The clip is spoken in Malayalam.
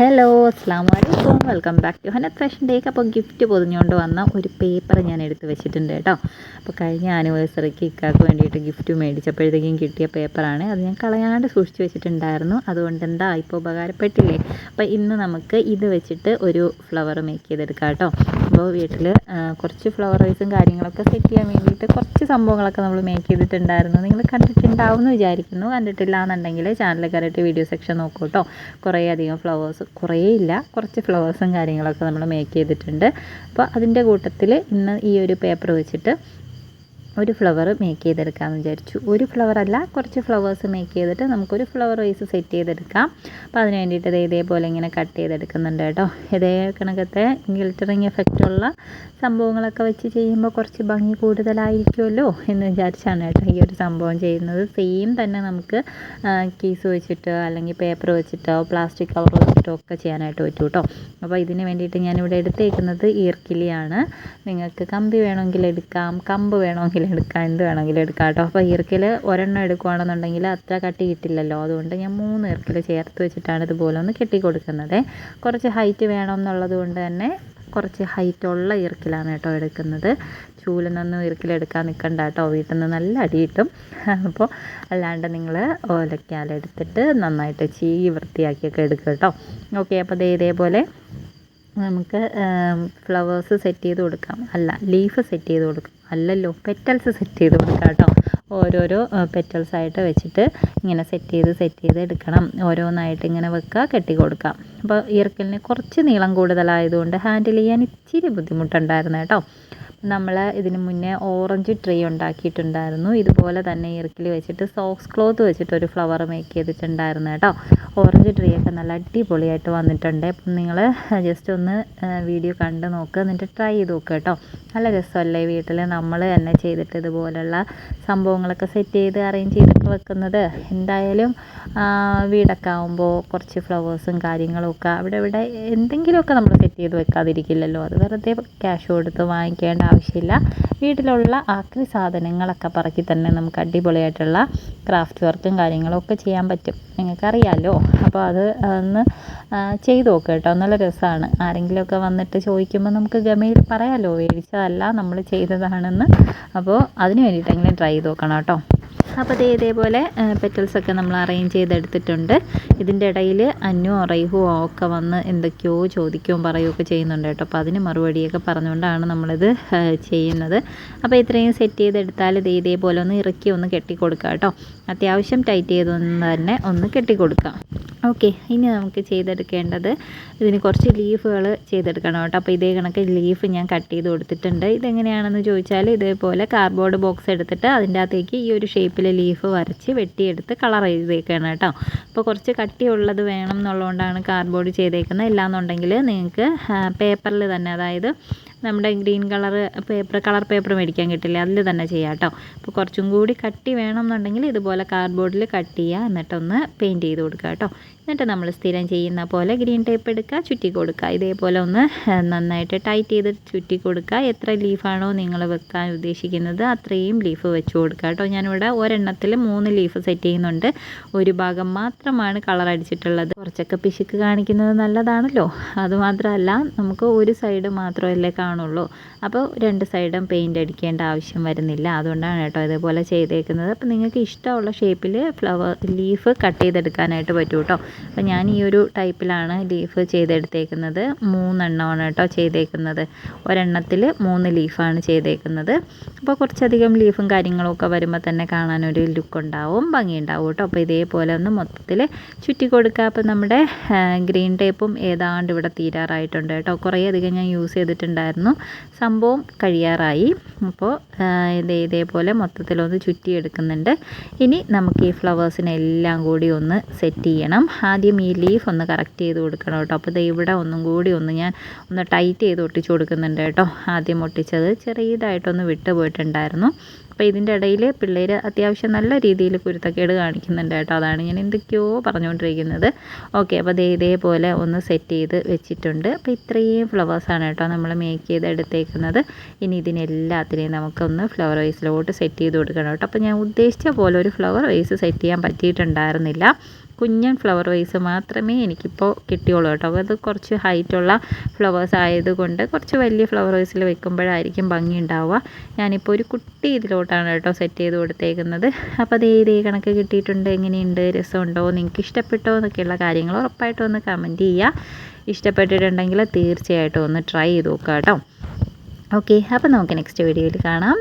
ഹലോ അസ്സാം വലൈക്കും welcome back to Hanath fashion ഡേക്ക് അപ്പോൾ ഗിഫ്റ്റ് പൊതിഞ്ഞുകൊണ്ട് വന്ന ഒരു പേപ്പർ ഞാൻ എടുത്ത് വെച്ചിട്ടുണ്ട് കേട്ടോ. അപ്പോൾ കഴിഞ്ഞ ആനിവേഴ്സറിക്ക് ഇക്കാക്ക് വേണ്ടിയിട്ട് ഗിഫ്റ്റ് മേടിച്ചപ്പോഴത്തേക്കും കിട്ടിയ പേപ്പറാണ് അത് ഞാൻ കളയാണ്ട് സൂക്ഷിച്ച് വെച്ചിട്ടുണ്ടായിരുന്നു. അതുകൊണ്ട് എന്താ ഇപ്പോൾ ഉപകാരപ്പെട്ടില്ലേ? അപ്പോൾ ഇന്ന് നമുക്ക് ഇത് വെച്ചിട്ട് ഒരു ഫ്ലവർ മേക്ക് ചെയ്തെടുക്കാം കേട്ടോ. അപ്പോൾ വീട്ടിൽ കുറച്ച് ഫ്ലവർ വൈസും കാര്യങ്ങളൊക്കെ സെറ്റ് ചെയ്യാൻ വേണ്ടിയിട്ട് കുറച്ച് സംഭവങ്ങളൊക്കെ നമ്മൾ മേക്ക് ചെയ്തിട്ടുണ്ടായിരുന്നു. നിങ്ങൾ കണ്ടിട്ടുണ്ടാവും എന്ന് വിചാരിക്കുന്നു. കണ്ടിട്ടില്ല എന്നുണ്ടെങ്കിൽ ചാനൽ കയറിയിട്ട് വീഡിയോ സെക്ഷൻ നോക്കൂ കേട്ടോ. കുറേ അധികം ഫ്ലവേഴ്സ് കുറേ ഇല്ല കുറച്ച് ഫ്ലവേഴ്സും കാര്യങ്ങളൊക്കെ നമ്മൾ മേക്ക് ചെയ്തിട്ടുണ്ട്. അപ്പോൾ അതിന്റെ കൂട്ടത്തിൽ ഇന്ന് ഈ ഒരു പേപ്പർ വെച്ചിട്ട് ഒരു ഫ്ലവർ മേക്ക് ചെയ്തെടുക്കാമെന്ന് വിചാരിച്ചു. ഒരു ഫ്ലവർ അല്ല കുറച്ച് ഫ്ലവേഴ്സ് മേക്ക് ചെയ്തിട്ട് നമുക്കൊരു ഫ്ലവർ വൈസ് സെറ്റ് ചെയ്തെടുക്കാം. അപ്പോൾ അതിന് വേണ്ടിയിട്ട് ഇത് ഇതേപോലെ ഇങ്ങനെ കട്ട് ചെയ്തെടുക്കുന്നുണ്ട് കേട്ടോ. ഇതേ കണക്കത്തെ ഗിൽറ്ററിങ് എഫക്റ്റ് ഉള്ള സംഭവങ്ങളൊക്കെ വെച്ച് ചെയ്യുമ്പോൾ കുറച്ച് ഭംഗി കൂടുതലായിരിക്കുമല്ലോ എന്ന് വിചാരിച്ചാണ് കേട്ടോ ഈ ഒരു സംഭവം ചെയ്യുന്നത്. സെയിം തന്നെ നമുക്ക് കീസ് വെച്ചിട്ടോ അല്ലെങ്കിൽ പേപ്പർ വെച്ചിട്ടോ പ്ലാസ്റ്റിക് കവർ വെച്ചിട്ടോ ഒക്കെ ചെയ്യാനായിട്ട് പറ്റും കേട്ടോ അപ്പോൾ ഇതിന് വേണ്ടിയിട്ട് ഞാനിവിടെ എടുത്തേക്കുന്നത് ഈർക്കിലിയാണ്. നിങ്ങൾക്ക് കമ്പി വേണമെങ്കിൽ എടുക്കാം കമ്പ് വേണമെങ്കിൽ എടുക്കാം എന്ത് വേണമെങ്കിലും എടുക്കാം കേട്ടോ അപ്പോൾ ഈർക്കിൽ ഒരെണ്ണം എടുക്കുകയാണെന്നുണ്ടെങ്കിൽ അത്ര കട്ടി കിട്ടില്ലല്ലോ. അതുകൊണ്ട് ഞാൻ മൂന്ന് ഈർക്കിൽ ചേർത്ത് വെച്ചിട്ടാണ് ഇതുപോലെ ഒന്ന് കെട്ടി കൊടുക്കുന്നത് കുറച്ച് ഹൈറ്റ് വേണം എന്നുള്ളത് കൊണ്ട് തന്നെ കുറച്ച് ഹൈറ്റുള്ള ഈർക്കിലാണ് കേട്ടോ എടുക്കുന്നത്. ചൂലിനൊന്നും ഈർക്കിലെടുക്കാൻ നിൽക്കണ്ട കേട്ടോ. വീട്ടിൽ നിന്ന് നല്ല അടി കിട്ടും. അപ്പോൾ അല്ലാണ്ട് നിങ്ങൾ ഓലക്കാലെടുത്തിട്ട് നന്നായിട്ട് ചീകി വൃത്തിയാക്കിയൊക്കെ എടുക്കുക കേട്ടോ. ഓക്കെ അപ്പോൾ ഇതേപോലെ നമുക്ക് ഫ്ലവേഴ്സ് സെറ്റ് ചെയ്ത് കൊടുക്കാം. അല്ല ലീഫ് സെറ്റ് ചെയ്ത് കൊടുക്കാം. അല്ലല്ലോ പെറ്റൽസ് സെറ്റ് ചെയ്ത് കൊടുക്കാം കേട്ടോ. ഓരോരോ പെറ്റൽസ് ആയിട്ട് വെച്ചിട്ട് ഇങ്ങനെ സെറ്റ് ചെയ്ത് സെറ്റ് ചെയ്ത് എടുക്കണം. ഓരോന്നായിട്ട് ഇങ്ങനെ വെക്കുക കെട്ടി കൊടുക്കാം. അപ്പോൾ ഈർക്കലിന് കുറച്ച് നീളം കൂടുതലായതുകൊണ്ട് ഹാൻഡിൽ ചെയ്യാൻ ഇച്ചിരി ബുദ്ധിമുട്ടുണ്ടായിരുന്നു കേട്ടോ. നമ്മൾ ഇതിന് മുന്നേ ഓറഞ്ച് ട്രീ ഉണ്ടാക്കിയിട്ടുണ്ടായിരുന്നു. ഇതുപോലെ തന്നെ ഇറക്കിൽ വെച്ചിട്ട് സോക്സ് ക്ലോത്ത് വെച്ചിട്ട് ഒരു ഫ്ലവർ മേക്ക് ചെയ്തിട്ടുണ്ടായിരുന്നു കേട്ടോ. ഓറഞ്ച് ട്രീ ഒക്കെ നല്ല അടിപൊളിയായിട്ട് വന്നിട്ടുണ്ട്. അപ്പം നിങ്ങൾ ജസ്റ്റ് ഒന്ന് വീഡിയോ കണ്ട് നോക്കുക എന്നിട്ട് ട്രൈ ചെയ്ത് നോക്കുക കേട്ടോ. നല്ല രസമല്ലേ വീട്ടിൽ നമ്മൾ തന്നെ ചെയ്തിട്ട് ഇതുപോലുള്ള സംഭവങ്ങളൊക്കെ സെറ്റ് ചെയ്ത് അറേഞ്ച് ചെയ്തിട്ട് വെക്കുന്നത്. എന്തായാലും വീടൊക്കെ ആകുമ്പോൾ കുറച്ച് ഫ്ലവേഴ്സും കാര്യങ്ങളൊക്കെ അവിടെ ഇവിടെ എന്തെങ്കിലുമൊക്കെ നമ്മൾ സെറ്റ് ചെയ്ത് വെക്കാതിരിക്കില്ലല്ലോ. അത് വെറുതെ ക്യാഷ് കൊടുത്ത് വാങ്ങിക്കേണ്ട ആവശ്യമില്ല. വീട്ടിലുള്ള ആക്രി സാധനങ്ങളൊക്കെ പറക്കി തന്നെ നമുക്ക് അടിപൊളിയായിട്ടുള്ള ക്രാഫ്റ്റ് വർക്കും കാര്യങ്ങളൊക്കെ ചെയ്യാൻ പറ്റും. നിങ്ങൾക്കറിയാമല്ലോ അപ്പോൾ അത് ഒന്ന് ചെയ്ത് നോക്കുക കേട്ടോ. നല്ല രസമാണ് ആരെങ്കിലുമൊക്കെ വന്നിട്ട് ചോദിക്കുമ്പോൾ നമുക്ക് ഗമയിൽ പറയാമല്ലോ മേടിച്ചതല്ല നമ്മൾ ചെയ്തതാണെന്ന്. അപ്പോൾ അതിന് വേണ്ടിയിട്ടെങ്കിലും ട്രൈ ചെയ്ത് നോക്കണം കേട്ടോ. അപ്പോൾ ദേ ഇതേപോലെ പെറ്റൽസൊക്കെ നമ്മൾ അറേഞ്ച് ചെയ്തെടുത്തിട്ടുണ്ട്. ഇതിന്റെ ഇടയിൽ അന്നു അറയുവോ ഒക്കെ വന്ന് എന്തൊക്കെയോ ചോദിക്കുകയും പറയുകയൊക്കെ ചെയ്യുന്നുണ്ട് കേട്ടോ. അപ്പോൾ അതിന് മറുപടിയൊക്കെ പറഞ്ഞുകൊണ്ടാണ് നമ്മളിത് ചെയ്യുന്നത്. അപ്പോൾ ഇത്രയും സെറ്റ് ചെയ്തെടുത്താൽ ഇത് ഇതേപോലെ ഒന്ന് ഇറക്കി ഒന്ന് കെട്ടി കൊടുക്കുക കേട്ടോ. അത്യാവശ്യം ടൈറ്റ് ചെയ്തൊന്ന് തന്നെ ഒന്ന് കെട്ടിക്കൊടുക്കാം. ഓക്കെ ഇനി നമുക്ക് ചെയ്തെടുക്കേണ്ടത് ഇതിന് കുറച്ച് ലീഫുകൾ ചെയ്തെടുക്കണം കേട്ടോ. അപ്പോൾ ഇതേ കണക്ക് ലീഫ് ഞാൻ കട്ട് ചെയ്ത് കൊടുത്തിട്ടുണ്ട്. ഇതെങ്ങനെയാണെന്ന് ചോദിച്ചാൽ ഇതേപോലെ കാർഡ്ബോർഡ് ബോക്സ് എടുത്തിട്ട് അതിന്റെ അകത്തേക്ക് ഈ ഒരു ഷേപ്പിൽ ലീഫ് വരച്ച് വെട്ടിയെടുത്ത് കളർ ചെയ്തേക്കാണ് കേട്ടോ. അപ്പോൾ കുറച്ച് കട്ടിയുള്ളത് വേണം എന്നുള്ളതുകൊണ്ടാണ് കാർഡ്ബോർഡ് ചെയ്തേക്കുന്നത്. ഇല്ലാന്നുണ്ടെങ്കിൽ നിങ്ങൾക്ക് പേപ്പറിൽ തന്നെ അതായത് നമ്മുടെ green colour paper colour paper മേടിക്കാൻ കിട്ടില്ലേ. അതിൽ തന്നെ ചെയ്യാം കേട്ടോ അപ്പോൾ കുറച്ചും കൂടി കട്ടി വേണം എന്നുണ്ടെങ്കിൽ ഇതുപോലെ കാർഡ്ബോർഡിൽ കട്ട് ചെയ്യുക. എന്നിട്ടൊന്ന് പെയിന്റ് ചെയ്ത് കൊടുക്കുക കേട്ടോ എന്നിട്ട് നമ്മൾ സ്ഥിരം ചെയ്യുന്ന പോലെ ഗ്രീൻ ടേപ്പ് എടുക്കുക ചുറ്റി കൊടുക്കുക. ഇതേപോലെ ഒന്ന് നന്നായിട്ട് ടൈറ്റ് ചെയ്ത് ചുറ്റി കൊടുക്കുക. എത്ര ലീഫാണോ നിങ്ങൾ വെക്കാൻ ഉദ്ദേശിക്കുന്നത് അത്രയും ലീഫ് വെച്ച് കൊടുക്കുക കേട്ടോ ഞാനിവിടെ ഒരെണ്ണത്തിൽ മൂന്ന് ലീഫ് സെറ്റ് ചെയ്യുന്നുണ്ട്. ഒരു ഭാഗം മാത്രമാണ് കളർ അടിച്ചിട്ടുള്ളത്. കുറച്ചൊക്കെ പിശുക്ക് കാണിക്കുന്നത് നല്ലതാണല്ലോ. അതുമാത്രമല്ല നമുക്ക് ഒരു സൈഡ് മാത്രമല്ലേ കാണുള്ളൂ. അപ്പോൾ രണ്ട് സൈഡും പെയിന്റ് അടിക്കേണ്ട ആവശ്യം വരുന്നില്ല. അതുകൊണ്ടാണ് കേട്ടോ ഇതേപോലെ ചെയ്തേക്കുന്നത്. അപ്പോൾ നിങ്ങൾക്ക് ഇഷ്ടമുള്ള ഷേപ്പിൽ ഫ്ലവർ ലീഫ് കട്ട് ചെയ്തെടുക്കാനായിട്ട് പറ്റും കേട്ടോ. അപ്പോൾ ഞാൻ ഈ ഒരു ടൈപ്പിലാണ് ലീഫ് ചെയ്തെടുത്തേക്കുന്നത്. മൂന്നെണ്ണമാണ് കേട്ടോ ചെയ്തേക്കുന്നത്. ഒരെണ്ണത്തിൽ മൂന്ന് ലീഫാണ് ചെയ്തേക്കുന്നത്. അപ്പോൾ കുറച്ചധികം ലീഫും കാര്യങ്ങളൊക്കെ വരുമ്പോൾ തന്നെ കാണാനൊരു ലുക്ക് ഉണ്ടാവും ഭംഗി ഉണ്ടാവും കേട്ടോ. അപ്പോൾ ഇതേപോലെ ഒന്ന് മൊത്തത്തിൽ ചുറ്റി കൊടുക്കുക. അപ്പോൾ നമ്മുടെ ഗ്രീൻ ടേപ്പും ഏതാണ്ട് ഇവിടെ തീരാറായിട്ടുണ്ട് കേട്ടോ. കുറേ അധികം ഞാൻ യൂസ് ചെയ്തിട്ടുണ്ടായിരുന്നു സംഭവം കഴിയാറായി. അപ്പോൾ ഇത് ഇതേപോലെ മൊത്തത്തിലൊന്ന് ചുറ്റിയെടുക്കുന്നുണ്ട്. ഇനി നമുക്ക് ഈ ഫ്ലവേഴ്സിനെല്ലാം കൂടി ഒന്ന് സെറ്റ് ചെയ്യണം. ആദ്യം ഈ ലീഫ് ഒന്ന് കറക്റ്റ് ചെയ്ത് കൊടുക്കണം കേട്ടോ. അപ്പോൾ ഇവിടെ ഒന്നും കൂടി ഒന്ന് ഞാൻ ഒന്ന് ടൈറ്റ് ചെയ്ത് ഒട്ടിച്ച് കൊടുക്കുന്നുണ്ട് കേട്ടോ. ആദ്യം ഒട്ടിച്ചത് ചെറിയതായിട്ടൊന്ന് വിട്ടു പോയിട്ടുണ്ടായിരുന്നു അപ്പോൾ ഇതിന്റെ ഇടയിൽ പിള്ളേർ അത്യാവശ്യം നല്ല രീതിയിൽ കുരുത്തക്കേട് കാണിക്കുന്നുണ്ട് കേട്ടോ. അതാണ് ഞാൻ എന്തൊക്കെയോ പറഞ്ഞുകൊണ്ടിരിക്കുന്നത്. ഓക്കെ അപ്പോൾ ദേ ഇതേപോലെ ഒന്ന് സെറ്റ് ചെയ്ത് വെച്ചിട്ടുണ്ട്. അപ്പോൾ ഇത്രയും ഫ്ലവേഴ്സാണ് കേട്ടോ നമ്മൾ മേക്ക് ചെയ്ത് എടുത്തേക്കുന്നത്. ഇനി ഇതിനെല്ലാത്തിനെയും നമുക്കൊന്ന് ഫ്ലവർ വൈസിലോട്ട് സെറ്റ് ചെയ്ത് കൊടുക്കണം കേട്ടോ. അപ്പോൾ ഞാൻ ഉദ്ദേശിച്ച പോലെ ഒരു ഫ്ലവർ വൈസ് സെറ്റ് ചെയ്യാൻ പറ്റിയിട്ടുണ്ടായിരുന്നില്ല. കുഞ്ഞൻ ഫ്ലവർ വൈസ് മാത്രമേ എനിക്കിപ്പോൾ കിട്ടിയുള്ളൂ കേട്ടോ. അത് കുറച്ച് ഹൈറ്റുള്ള ഫ്ലവേഴ്സ് ആയതുകൊണ്ട് കുറച്ച് വലിയ ഫ്ലവർ വൈസിൽ വെക്കുമ്പോഴായിരിക്കും ഭംഗി ഉണ്ടാവുക. ഞാനിപ്പോൾ ഒരു കുട്ടി ഇതിലോട്ടാണ് കേട്ടോ സെറ്റ് ചെയ്ത് കൊടുത്തേക്കുന്നത്. അപ്പോൾ അതേ ഇതേ കണക്ക് കിട്ടിയിട്ടുണ്ട്. എങ്ങനെയുണ്ട്? രസമുണ്ടോ? നിങ്ങൾക്ക് ഇഷ്ടപ്പെട്ടോ? എന്നൊക്കെയുള്ള കാര്യങ്ങൾ ഉറപ്പായിട്ടും ഒന്ന് കമന്റ് ചെയ്യുക. ഇഷ്ടപ്പെട്ടിട്ടുണ്ടെങ്കിൽ തീർച്ചയായിട്ടും ഒന്ന് ട്രൈ ചെയ്ത് നോക്കുക കേട്ടോ. ഓക്കെ അപ്പോൾ നമുക്ക് നെക്സ്റ്റ് വീഡിയോയിൽ കാണാം.